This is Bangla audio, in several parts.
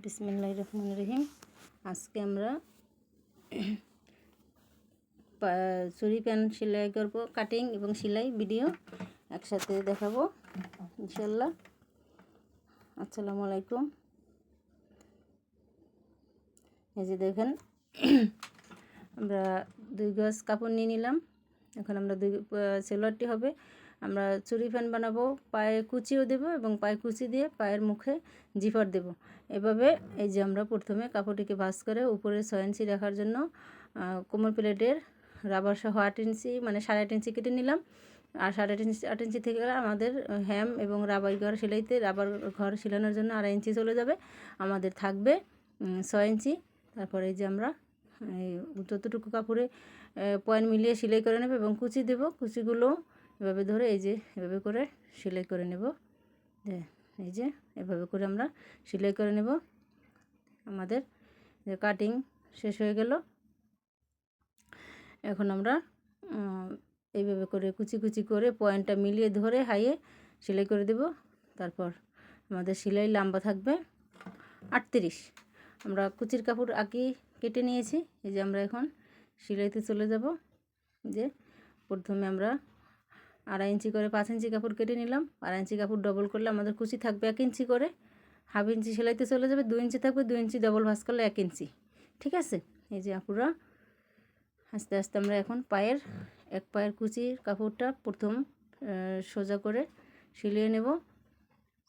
বিসমিল্লাহ রহমান রহিম। আজকে আমরা চুরি প্যান্ট সেলাই করব, কাটিং এবং সেলাই ভিডিও একসাথে দেখাবো ইনশাল্লাহ আসসালামু আলাইকুম এই যে দেখেন, আমরা দুই গজ কাপড় নিয়ে নিলাম। এখন আমরা দুই সেলোয়ারটি হবে। আমরা চুরি ফ্যান বানাবো, পায়ে কুচিও দেব এবং পায়ে কুচি দিয়ে পায়ের মুখে জিফার দেব। এভাবে এই যে আমরা প্রথমে কাপড়টিকে ভাঁজ করে উপরে ছয় ইঞ্চি রাখার জন্য কোমর প্লেটের রাবার সহ আট ইঞ্চি মানে সাড়ে আট ইঞ্চি কেটে নিলাম। আর সাড়ে আট ইঞ্চি আট ইঞ্চি থেকে আমাদের হ্যাম এবং রাবার ঘর সেলাইতে রাবার ঘর সেলানোর জন্য আড়াই ইঞ্চি চলে যাবে। আমাদের থাকবে ছয় ইঞ্চি। তারপরে এই যে আমরা, এই যতটুকু কাপড়ে পয়েন্ট মিলিয়ে সেলাই করে নেব এবং কুচি দেব। কুচিগুলো এভাবে ধরে এই যে এভাবে করে সেলাই করে নেব। এই যে এভাবে করে আমরা সেলাই করে নেব। আমাদের যে কাটিং শেষ হয়ে গেল। এখন আমরা এইভাবে করে কুচি কুচি করে পয়েন্টটা মিলিয়ে ধরে হাইয়ে সেলাই করে দেব। তারপর আমাদের সেলাই লম্বা থাকবে আটত্রিশ। আমরা কুচির কাপড় আঁকি কেটে নিয়েছি। এই যে আমরা এখন সেলাইতে চলে যাব। যে প্রথমে আমরা আড়াই ইঞ্চি করে পাঁচ ইঞ্চি কাপড় কেটে নিলাম। আড়াই ইঞ্চি কাপড় ডবল করলে আমাদের কুচি থাকবে এক ইঞ্চি করে। হাফ ইঞ্চি সেলাইতে চলে যাবে দু ইঞ্চি থাকবে দু ইঞ্চি ডবল ভাঁজ করলে এক ইঞ্চি। ঠিক আছে? এই যে আপুরা, আস্তে আস্তে আমরা এখন পায়ের, এক পায়ের কুচির কাপড়টা প্রথম সোজা করে সিলিয়ে নেব।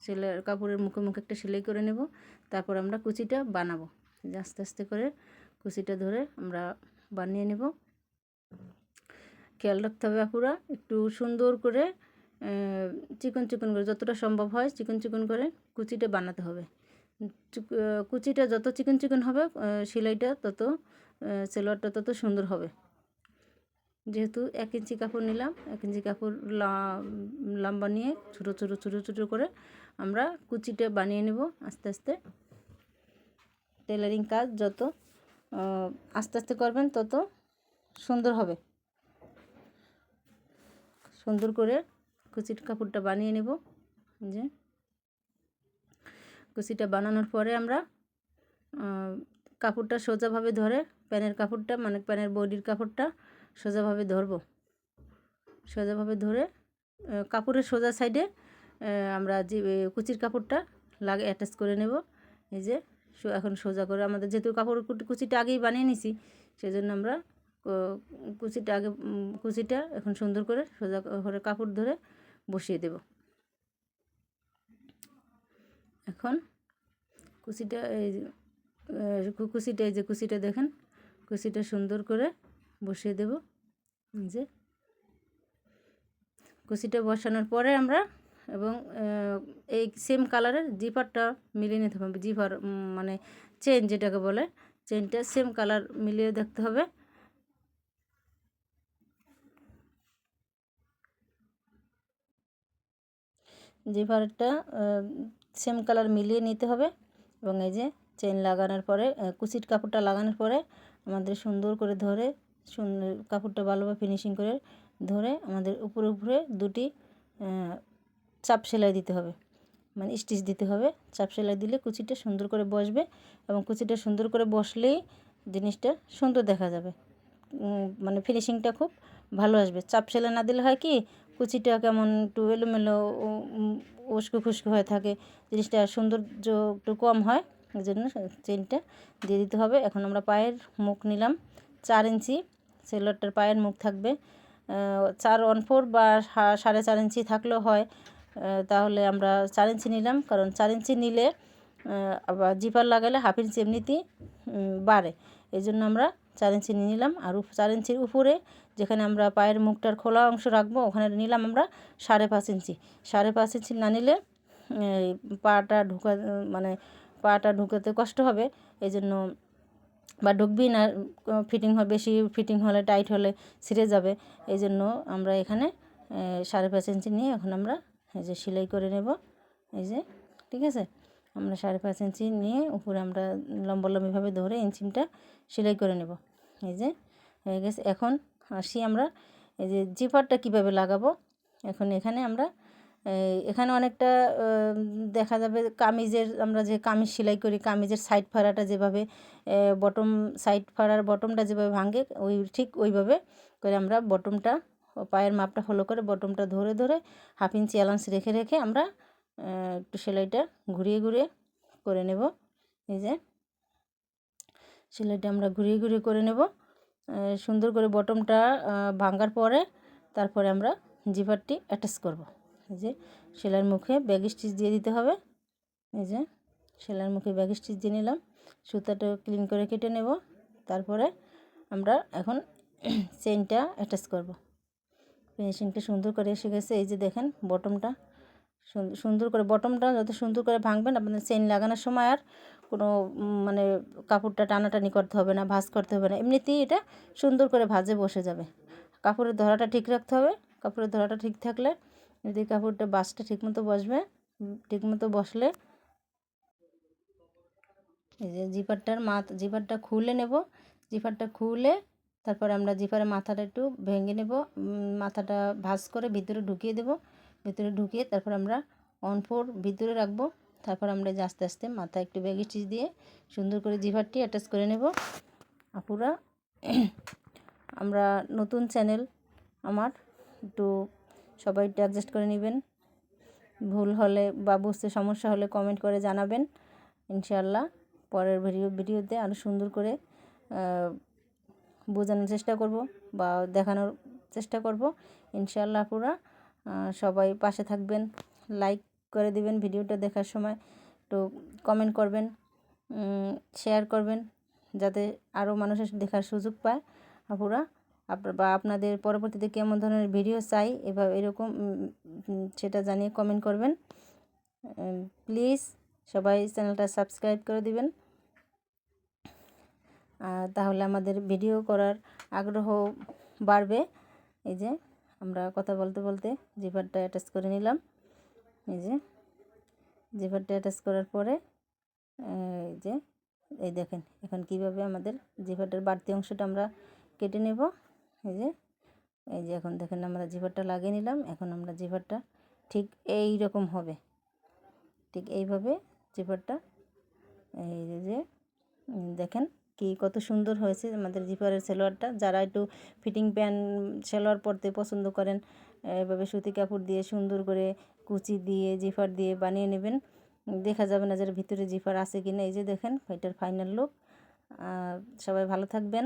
সেলাই, কাপড়ের মুখে মুখে একটা সেলাই করে নেব। তারপর আমরা কুচিটা বানাবো। আস্তে আস্তে করে কুচিটা ধরে আমরা বানিয়ে নেব। খেয়াল রাখতে হবে আপুরা। একটু সুন্দর করে চিকন চিকন করে, যতটা সম্ভব হয় চিকন চিকন করে কুচিটা বানাতে হবে। কুচিটা যত চিকন চিকন হবে সেলাইটা তত সেলোয়ারটা তত সুন্দর হবে। যেহেতু এক ইঞ্চি কাপড় নিলাম, এক ইঞ্চি কাপড় লম্বা নিয়ে ছোটো ছোটো ছোটো ছোটো করে আমরা কুচিটা বানিয়ে নেব আস্তে আস্তে। টেলারিং কাজ যত আস্তে আস্তে করবেন তত সুন্দর হবে। সুন্দর করে কুচির কাপড়টা বানিয়ে নেব। যে। কুচিটা বানানোর পরে আমরা কাপড়টা সোজাভাবে ধরে, প্যানের কাপড়টা মানে প্যানের বডির কাপড়টা সোজাভাবে ধরবো। সোজাভাবে ধরে কাপড়ের সোজা সাইডে আমরা যে কুচির কাপড়টা লাগে, অ্যাটাচ করে নেব। এই যে এখন সোজা করে আমাদের যেহেতু কাপড় কুচিটা আগেই বানিয়ে নিছি সেই জন্য আমরা কুচিটা আগে কুচিটা এখন সুন্দর করে সোজা করে কাপড় ধরে বসিয়ে দেব। এখন কুচিটা এই কুচিটা এই যে কুচিটা দেখেন, কুচিটা সুন্দর করে বসিয়ে দেব। যে কুচিটা বসানোর পরে আমরা এবং এই সেম কালারের জিপারটা মিলিয়ে নিতে হবে। জিপার মানে চেন যেটাকে বলে চেনটা সেম কালার মিলিয়ে দেখতে হবে। জিপারটা সেম কালার মিলিয়ে নিতে হবে। এবং এই যে চেন লাগানোর পরে কুচির কাপড়টা লাগানোর পরে আমাদের সুন্দর করে ধরে, সুন্দর কাপড়টা ভালোভাবে ফিনিশিং করে ধরে আমাদের উপরে উপরে দুটি চাপ সেলাই দিতে হবে। মানে স্টিচ দিতে হবে। চাপ সেলাই দিলে কুচিটা সুন্দর করে বসবে এবং কুচিটা সুন্দর করে বসলেই জিনিসটা সুন্দর দেখা যাবে। মানে ফিনিশিংটা খুব ভালো আসবে। চাপ সেলাই না দিলে হয় কি কুচিটা কেমন একটু এলোমেলো উস্কো খুস্কো হয়ে থাকে। জিনিসটা সৌন্দর্য একটু কম হয় এই জন্য চেনটা দিয়ে দিতে হবে। এখন আমরা পায়ের মুখ নিলাম। চার ইঞ্চি, সেলোয়ারটার পায়ের মুখ থাকবে। চার ওয়ান ফোর বা সাড়ে চার ইঞ্চি থাকলেও হয়। তাহলে আমরা চার ইঞ্চি নিলাম, কারণ চার ইঞ্চি নিলে আবার জিপার লাগালে হাফ ইঞ্চি এমনিতেই বাড়ে। এই জন্য আমরা চার ইঞ্চি নিয়ে নিলাম আর চার ইঞ্চির উপরে যেখানে আমরা পায়ের মুখটার খোলা অংশ রাখব, ওখানে নিলাম আমরা সাড়ে পাঁচ ইঞ্চি। সাড়ে পাঁচ ইঞ্চি না নিলে পাটা ঢুকা মানে পাটা ঢুকাতে কষ্ট হবে। এই জন্য বা ঢুকবি না, ফিটিং হয় বেশি ফিটিং হলে, টাইট হলে ছিঁড়ে যাবে। এই জন্য আমরা এখানে সাড়ে পাঁচ ইঞ্চি নিয়ে এখন আমরা এই যে সেলাই করে নেব। এই যে, ঠিক আছে? আমরা সাড়ে পাঁচ ইঞ্চি নিয়ে উপরে আমরা লম্বালম্বিভাবে ধরে ইঞ্চিমটা সেলাই করে নেব। এই যে, হয়ে গেছে। এখন আসি আমরা, এই যে জিপারটা কীভাবে লাগাবো? এখন এখানে আমরা এখানে অনেকটা দেখা যাবে কামিজের, আমরা যে কামিজ সেলাই করি, কামিজের সাইড ফাড়াটা যেভাবে বটম সাইড ফাড়ার বটমটা যেভাবে ভাঙে, ওই ঠিক ওইভাবে করে আমরা বটমটা, পায়ের মাপটা ফলো করে বটমটা ধরে ধরে হাফ ইঞ্চি অ্যালান্স রেখে রেখে আমরা একটু সেলাইটা ঘুরিয়ে ঘুরিয়ে করে নেব। এই যে সেলাইটা আমরা ঘুরিয়ে ঘুরিয়ে করে নেব। সুন্দর করে বটমটা ভাঙার পরে তারপরে আমরা জিপারটি অ্যাটাচ করব। এই যে সেলাইয়ের মুখে ব্যাগ স্টিচ দিয়ে দিতে হবে। এই যে সেলাইয়ের মুখে ব্যাগ স্টিচ দিয়ে নিলাম। সুতাটা ক্লিন করে কেটে নেব। তারপরে আমরা এখন চেনটা অ্যাটাচ করব। ফিনিশিংটা সুন্দর করে এসে গেছে। এই যে দেখেন, বটমটা সুন্দর করে বটমটা যত সুন্দর করে ভাঙবেন, আপনাদের চেন লাগানোর সময় আর কোনো মানে কাপড়টা টানাটানি করতে হবে না, ভাঁজ করতে হবে না। এমনিতেই এটা সুন্দর করে ভাজে বসে যাবে। কাপড়ের ধরাটা ঠিক রাখতে হবে। কাপড়ের ধরাটা ঠিক থাকলে যদি কাপড়টা বাসটা ঠিকমতো বসবে ঠিকমতো বসলে এই যে জিপারটার মাথা, জিপারটা খুলে নেব। জিপারটা খুলে তারপর আমরা জিপারের মাথাটা একটু ভেঙে নেব। মাথাটা ভাঁজ করে ভিতরে ঢুকিয়ে দেব। ভিতরে ঢুকিয়ে তারপর আমরা অন ফোর ভিতরে রাখব। তারপর আমরা আস্তে আস্তে মাথা একটু ব্যাগ স্টিচ দিয়ে সুন্দর করে জিভারটি অ্যাটাচ করে নেব। আপুরা, আমরা নতুন চ্যানেল আমার একটু সবাই একটু অ্যাডজাস্ট করে নেবেন। ভুল হলে বা বুঝতে সমস্যা হলে কমেন্ট করে জানাবেন, ইনশাআল্লাহ। পরের ভিডিও ভিডিওতে আরও সুন্দর করে বোঝানোর চেষ্টা করব বা দেখানোর চেষ্টা করব। ইনশাআল্লাহ আপুরা সবাই পাশে থাকবেন লাইক করে দিবেন ভিডিওটা দেখার সময়, একটু কমেন্ট করবেন শেয়ার করবেন, যাতে আরও মানুষের দেখার সুযোগ পায় আপুরা। আপ- বা আপনাদের পরবর্তীতে কেমন ধরনের ভিডিও চাই, এভাবে এরকম সেটা জানিয়ে কমেন্ট করবেন। প্লিজ সবাই চ্যানেলটা সাবস্ক্রাইব করে দিবেন। তাহলে আমাদের ভিডিও করার আগ্রহ বাড়বে। এই যে আমরা কথা বলতে বলতে জিভারটা অ্যাটাচ করে নিলাম। এই যে, জিভারটা অ্যাটাচ করার পরে, এই যে, এই দেখেন, এখন কীভাবে আমাদের জিপারটার বাড়তি অংশটা আমরা কেটে নেব। এই যে এই যে এখন দেখেন আমরা জিভারটা লাগিয়ে নিলাম, এখন আমরা জিভারটা ঠিক এই রকম হবে। ঠিক এইভাবে জিভারটা, এই যে, দেখেন কি কত সুন্দর হয়েছে আমাদের জিপারের সেলোয়ারটা। যারা একটু ফিটিং প্যান্ট, সেলোয়ার পরতে পছন্দ করেন, এভাবে সুতি কাপড় দিয়ে সুন্দর করে কুচি দিয়ে, জিফার দিয়ে বানিয়ে নেবেন। দেখা যাবে না যার ভিতরে জিফার আছে কি না এই যে দেখেন, এটার ফাইনাল লুক সবাই ভালো থাকবেন।